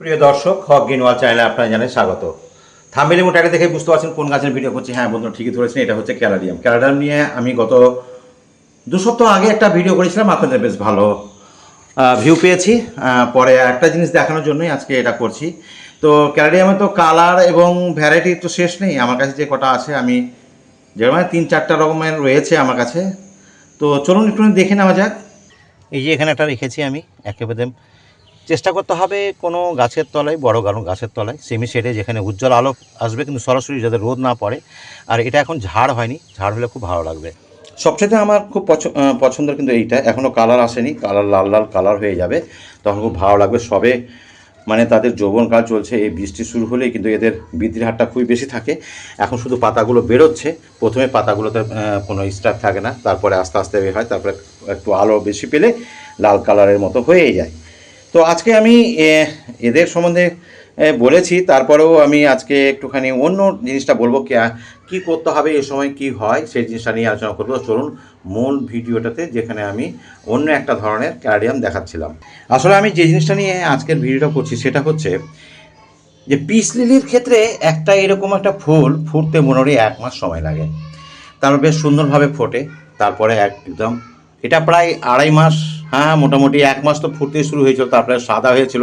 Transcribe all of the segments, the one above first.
প্রিয় দর্শক, হক গিনওয়াল চ্যানেলে আপনারা জানাই স্বাগত। থাম্বেলি মোটাকে দেখে বুঝতে পারছেন কোন গাছের ভিডিও করছি। হ্যাঁ বন্ধুরা, ঠিকই ধরেছেন, এটা হচ্ছে ক্যালাডিয়াম। ক্যালাডিয়াম নিয়ে আমি গত দু সপ্তাহ আগে একটা ভিডিও করেছিলাম, আপনাদের বেশ ভালো ভিউ পেয়েছি। পরে একটা জিনিস দেখানোর জন্যই আজকে এটা করছি। তো ক্যালাডিয়ামে তো কালার এবং ভ্যারাইটি তো শেষ নেই। আমার কাছে যে কটা আছে, আমি যেরকম তিন চারটা রকমের রয়েছে আমার কাছে। তো চলুন একটু দেখে নেওয়া যাক। এই যে এখানে একটা রেখেছি আমি, একেবারে চেষ্টা করতে হবে কোনো গাছের তলায় বড় কারণ গাছের তলায় সেমি শেডে যেখানে উজ্জ্বল আলো আসবে কিন্তু সরাসরি যাতে রোদ না পড়ে। আর এটা এখন ঝাড় হয়নি ঝাড় হলে খুব ভালো লাগবে। সবচেয়ে আমার খুব পছ- আহ, পছন্দের কিন্তু এইটা। এখনও কালার আসেনি কালার লাল লাল কালার হয়ে যাবে। তখন খুব ভালো লাগবে সবে। মানে তাদের যৌবনকাল চলছে এই বৃষ্টি শুরু হলেই কিন্তু এদের বৃদ্ধির হারটা খুবই বেশি থাকে। এখন শুধু পাতাগুলো বেরোচ্ছে প্রথমে পাতাগুলোতে কোনো স্টার থাকে না তারপরে আস্তে আস্তে হয় তারপরে একটু আলো বেশি পেলে লাল কালারের মতো হয়েই যায়। তো আজকে আমি এদের সম্বন্ধে বলেছি, তারপরেও আমি আজকে একটুখানি অন্য জিনিসটা বলব, কি, কী করতে হবে, এ সময় কি হয়, সেই জিনিসটা নিয়ে আলোচনা করব। চলুন মূল ভিডিওটাতে, যেখানে আমি অন্য একটা ধরনের ক্যারিয়াম দেখাচ্ছিলাম। আসলে আমি যে জিনিসটা নিয়ে আজকের ভিডিওটা করছি, সেটা হচ্ছে যে পিস লিলির ক্ষেত্রে একটা এরকম একটা ফুল ফুটতে মোটামুটি এক মাস সময় লাগে। তারপর বেশ সুন্দরভাবে ফোটে, তারপরে একদম, এটা প্রায় আড়াই মাস হ্যাঁ মোটামুটি এক মাস তো ফুটতে শুরু হয়েছিল, তারপরে সাদা হয়েছিল,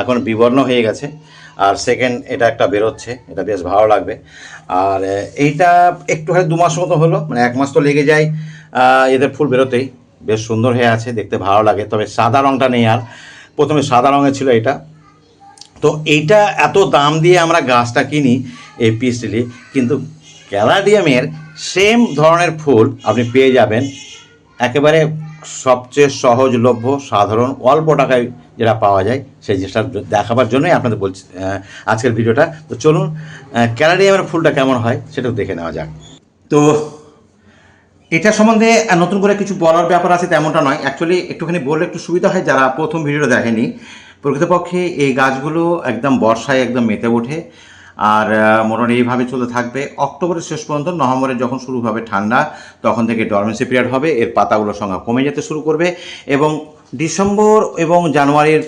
এখন বিবর্ণ হয়ে গেছে। আর সেকেন্ড এটা একটা বেরোচ্ছে, এটা বেশ ভালো লাগবে। আর এইটা একটু হয় দু মাস মতো হলো মানে এক মাস তো লেগে যায় এদের ফুল বেরোতেই। বেশ সুন্দর হয়ে আছে, দেখতে ভালো লাগে, তবে সাদা রঙটা নেই আর। প্রথমে সাদা রঙের ছিল এটা। তো এইটা এত দাম দিয়ে আমরা গাছটা কিনি এই পিস লিলি কিন্তু ক্যালাডিয়ামের সেম ধরনের ফুল আপনি পেয়ে যাবেন। একেবারে সবচেয়ে সহজলভ্য সাধারণ, অল্প টাকায় যেটা পাওয়া যায়, সেই জিনিসটা দেখাবার জন্যই আপনাদের বলছি আজকের ভিডিওটা। তো চলুন ক্যালাডিয়ামের ফুলটা কেমন হয় সেটাও দেখে নেওয়া যাক। তো এটা সম্বন্ধে নতুন করে কিছু বলার ব্যাপার আছে তেমনটা নয়। অ্যাকচুয়ালি একটুখানি বললে একটু সুবিধা হয় যারা প্রথম ভিডিওটা দেখেনি। প্রকৃতপক্ষে এই গাছগুলো একদম বর্ষায় একদম মেতে ওঠে। আর মোটামুটি এইভাবে চলতে থাকবে। অক্টোবরের শেষ পর্যন্ত নভেম্বরে যখন শুরু হবে ঠান্ডা, তখন থেকে ডরমেন্সি পিরিয়ড হবে। এর পাতাগুলোর সংখ্যা কমে যেতে শুরু করবে এবং ডিসেম্বর এবং জানুয়ারির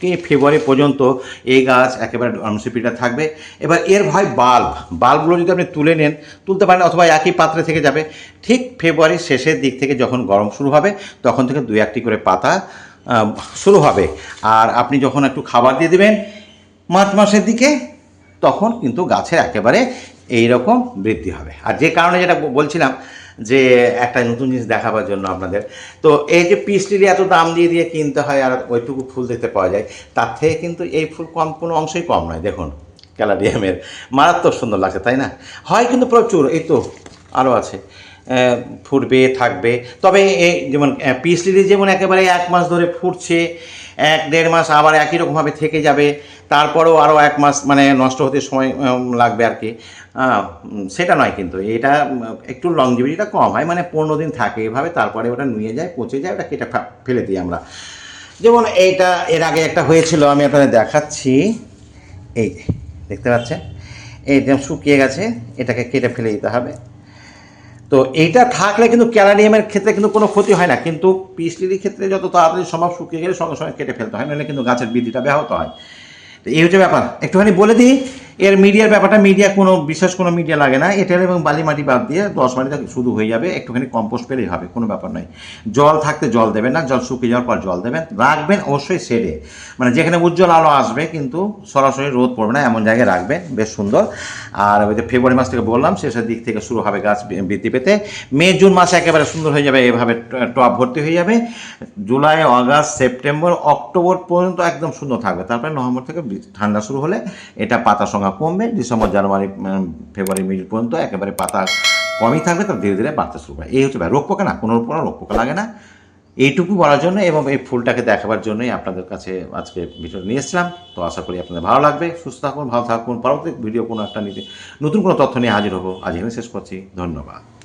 কি ফেব্রুয়ারি পর্যন্ত এই গাছ একেবারে ডরমেন্সি পিরিয়ড থাকবে। এবার এর ভয় বাল্ব। বাল্বগুলো যদি আপনি তুলে নেন, তুলতে পারেন অথবা একই পাত্রে থেকে যাবে। ঠিক ফেব্রুয়ারির শেষের দিক থেকে যখন গরম শুরু হবে, তখন থেকে দু একটি করে পাতা শুরু হবে। আর আপনি যখন একটু খাবার দিয়ে দেবেন, মার্চ মাসের দিকে তখন কিন্তু গাছের একেবারে এই রকম বৃদ্ধি হবে। আর যে কারণে যেটা বলছিলাম যে একটা নতুন জিনিস দেখাবার জন্য আপনাদের, তো এই যে পিস লিলি এত দাম দিয়ে দিয়ে কিনতে হয় আর ওইটুকু ফুল দেখতে পাওয়া যায়, তার থেকে কিন্তু এই ফুল কম, কোনো অংশই কম নয়। দেখুন, ক্যালাডিয়ামের মারাত্মক সুন্দর লাগছে, তাই না? হয় কিন্তু প্রচুর, এই তো আরও আছে। ফুটবে, থাকবে। তবে এই যেমন পিস লিলি যেমন একেবারে এক মাস ধরে ফুটছে, এক দেড় মাস আবার একই রকমভাবে থেকে যাবে, তারপরেও আরও এক মাস মানে নষ্ট হতে সময় লাগবে আর কি। সেটা নয় কিন্তু, এটা একটু লংজিভিটিটা কম হয় মানে পনেরো দিন থাকে এভাবে, তারপরে ওটা নুয়ে যায়, পচে যায় ওটা কেটে ফেলে দিই আমরা। যেমন এইটা এর আগে একটা হয়েছিল, আমি আপনাদের দেখাচ্ছি। এই দেখতে পাচ্ছেন? এই যেমন শুকিয়ে গেছে, এটাকে কেটে ফেলে দিতে হবে। তো এইটা থাকলে কিন্তু ক্যালানিয়ামের ক্ষেত্রে কিন্তু কোনো ক্ষতি হয় না। কিন্তু পিসলির ক্ষেত্রে যত তাড়াতাড়ি সম্ভব শুকিয়ে গেলে সঙ্গে সঙ্গে কেটে ফেলতে হয়, নাহলে কিন্তু গাছের বৃদ্ধিটা ব্যাহত হয়। তো এই হচ্ছে ব্যাপার। একটুখানি বলে দিই এর মিডিয়ার ব্যাপারটা মিডিয়া কোনো, বিশেষ কোনো মিডিয়া লাগে না। এটার এবং বালি মাটি বাদ দিয়ে দশ মাটিতে শুধু হয়ে যাবে, একটুখানি কম্পোস্ট পেলেই হবে, কোনো ব্যাপার নয়। জল থাকতে জল দেবেন না, জল শুকিয়ে যাওয়ার পর জল দেবেন। রাখবেন অবশ্যই শেডে মানে যেখানে উজ্জ্বল আলো আসবে কিন্তু সরাসরি রোদ পড়বে না, এমন জায়গায় রাখবেন, বেশ সুন্দর। আর ওই যে ফেব্রুয়ারি মাস থেকে বললাম, শেষের দিক থেকে শুরু হবে গাছ বৃদ্ধি পেতে। মে, জুন মাসে একেবারে সুন্দর হয়ে যাবে, এভাবে টপ ভর্তি হয়ে যাবে। জুলাই আগস্ট সেপ্টেম্বর, অক্টোবর পর্যন্ত একদম সুন্দর থাকবে। তারপরে নভেম্বর থেকে ঠান্ডা শুরু হলে এটা পাতা সংখ্যা কমবে, ডিসেম্বর, জানুয়ারি ফেব্রুয়ারি মিড পর্যন্ত একেবারে পাতা কমই থাকবে তার ধীরে ধীরে বাড়তে শুরু করে এই হচ্ছে। রোগ পোকা না, কোনো কোনো রোগ পোকা লাগে না। এইটুকু বলার জন্য এবং এই ফুলটাকে দেখাবার জন্যই আপনাদের কাছে আজকে ভিডিও নিয়ে এসেছিলাম। তো আশা করি আপনাদের ভালো লাগবে। সুস্থ থাকুন, ভালো থাকুন। পরবর্তী ভিডিও কোনো একটা নিতে নতুন কোনো তথ্য নিয়ে হাজির হব। আজ এখানে শেষ করছি। ধন্যবাদ।